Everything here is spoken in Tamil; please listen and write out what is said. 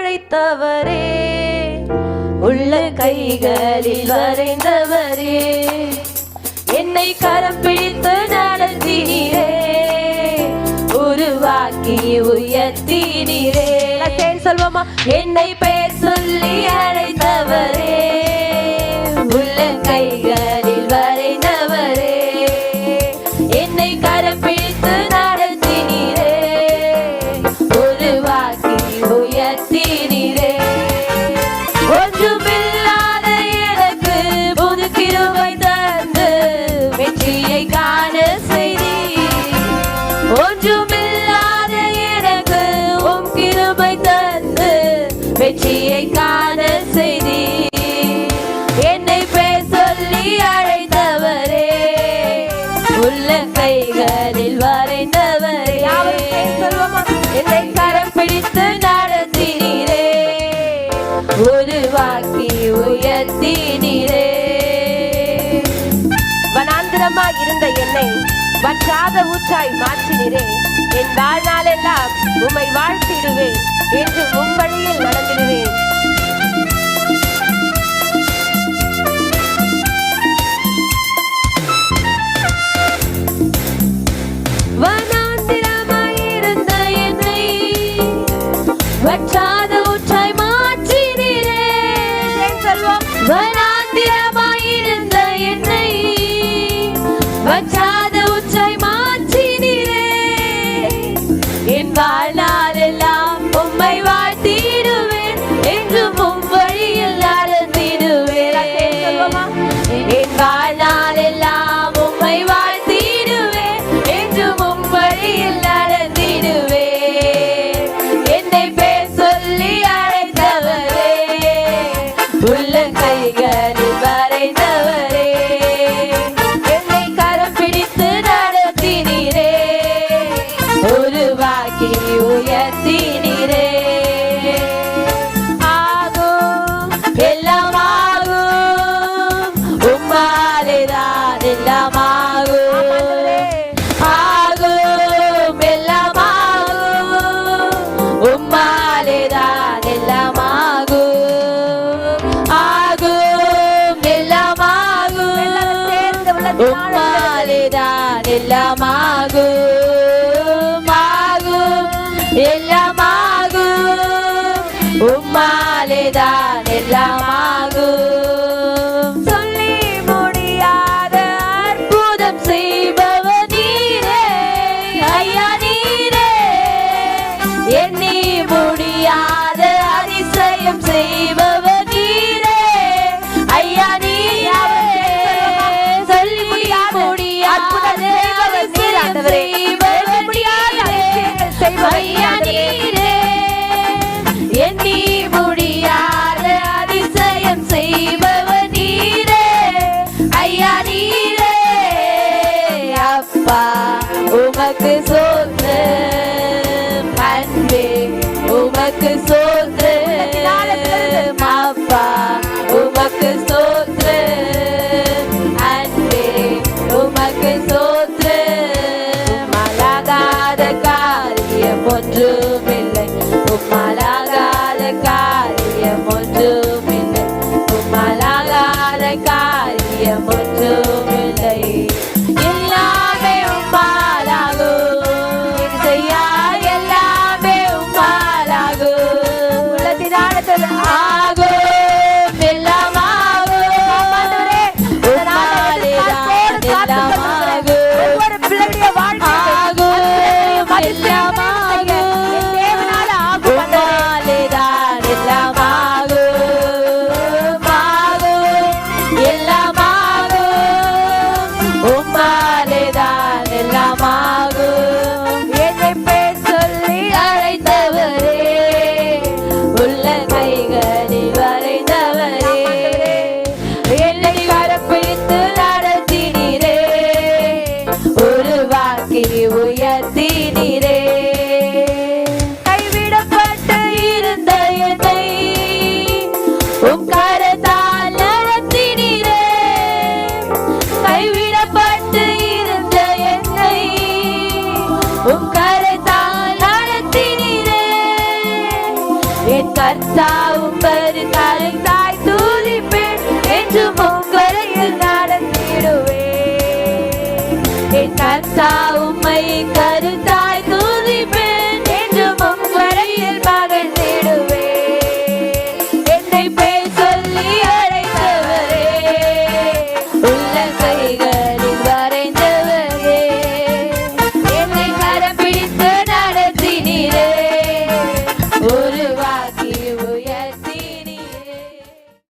அழைத்தவரே. உள்ள கைகளில் வரைந்தவரே. என்னை கரம் பிடித்து நடத்தினீரே உருவாக்கி உயர்த்தினீரே. சொல்வோமா? என்னை பெயர் சொல்லி அழைத்தவரே. உருவாக்கி உயர்த்தினீரே. வனாந்திரமாய் இருந்த என்னை வற்றாத ஊற்றாய் மாற்றினீரே. என் வாழ்நாளெல்லாம் உமை வாழ்த்திடுவேன் என்று உம் வழியில் நடந்திடுவேன் வனாந்திரமாயிருந்த என்னை வச்சா ഉമ്മാലിതാനെല്ലാമാകൂ Oh, but this. நீரே. கைவிடப்பட்டு இருந்த என்னை உம் கரத்தால் நடத்தினீரே கைவிடப்பட்டு இருந்த என்னை உம் கரத்தால் நடத்தினீரே என் கர்த்தா உம்பரு தலை தாய் தூதிப்பேன் என்று முங்கரையில் நடத்திடுவேன். என் கர்த்தா